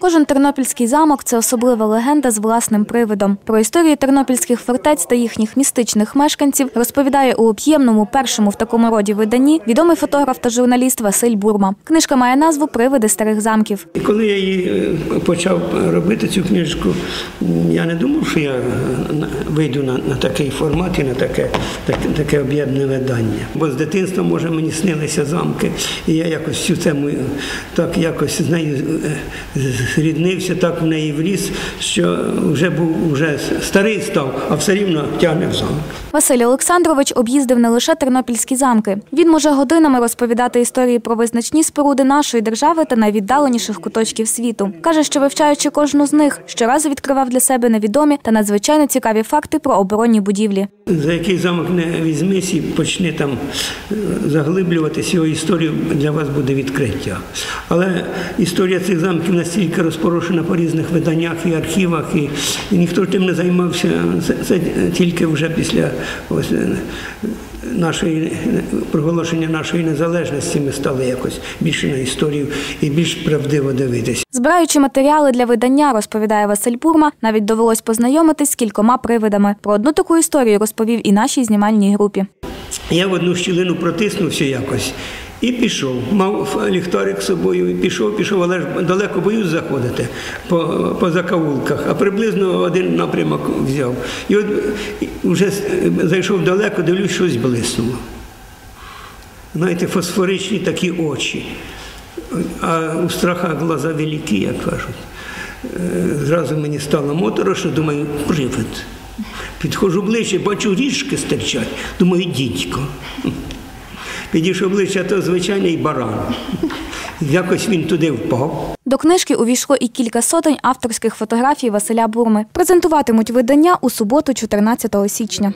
Кожен тернопільський замок це особлива легенда з власним привидом. Про історії тернопільських фортець та їхніх містичних мешканців розповідає у об'ємному першому в такому роді виданні відомий фотограф та журналіст Василь Бурма. Книжка має назву Привиди старих замків. Коли я її е, почав робити цю книжку, я не думав, що я е, вийду на, на такий формат і на таке, таке, таке об'ємне видання. Бо з дитинства, може, мені снилися замки, і я якось всю тему так якось з нею е, зріднився, так в неї вліз, що вже був вже старий став, а все рівно тягне в замок. Василь Олександрович об'їздив не лише тернопільські замки. Він може годинами розповідати історії про визначні споруди нашої держави та найвіддаленіших куточків світу. Каже, що вивчаючи кожну з них, щоразу відкривав для себе невідомі та надзвичайно цікаві факти про оборонні будівлі. За який замок не візьмись і почни там е, заглиблюватись, його історію для вас буде відкриття. Але історія цих замків настільки розпорошена по різних виданнях і архівах, і, ніхто тим не займався. Це, це тільки вже після ось, нашої проголошення нашої незалежності ми стали якось більше на історію і більш правдиво дивитися. Збираючи матеріали для видання, розповідає Василь Бурма, навіть довелось познайомитись з кількома привидами. Про одну таку історію розповів і нашій знімальній групі. Я в одну щілину протиснувся якось і пішов. Мав ліхтарик з собою, і пішов, пішов, але ж далеко боюсь заходити по, по закавулках, а приблизно один напрямок взяв. І от вже зайшов далеко, дивлюсь, щось блиснуло. Знаєте, фосфоричні такі очі. А у страха глаза великі, як кажуть. Е, Зразу мені стало моторошно, думаю, привид. Підходжу ближче, бачу ріжки стирчать. Думаю, дідько. Підійшов ближче, то звичайний баран. Якось він туди впав. До книжки увійшло і кілька сотень авторських фотографій Василя Бурми. Презентуватимуть видання у суботу, 14 січня.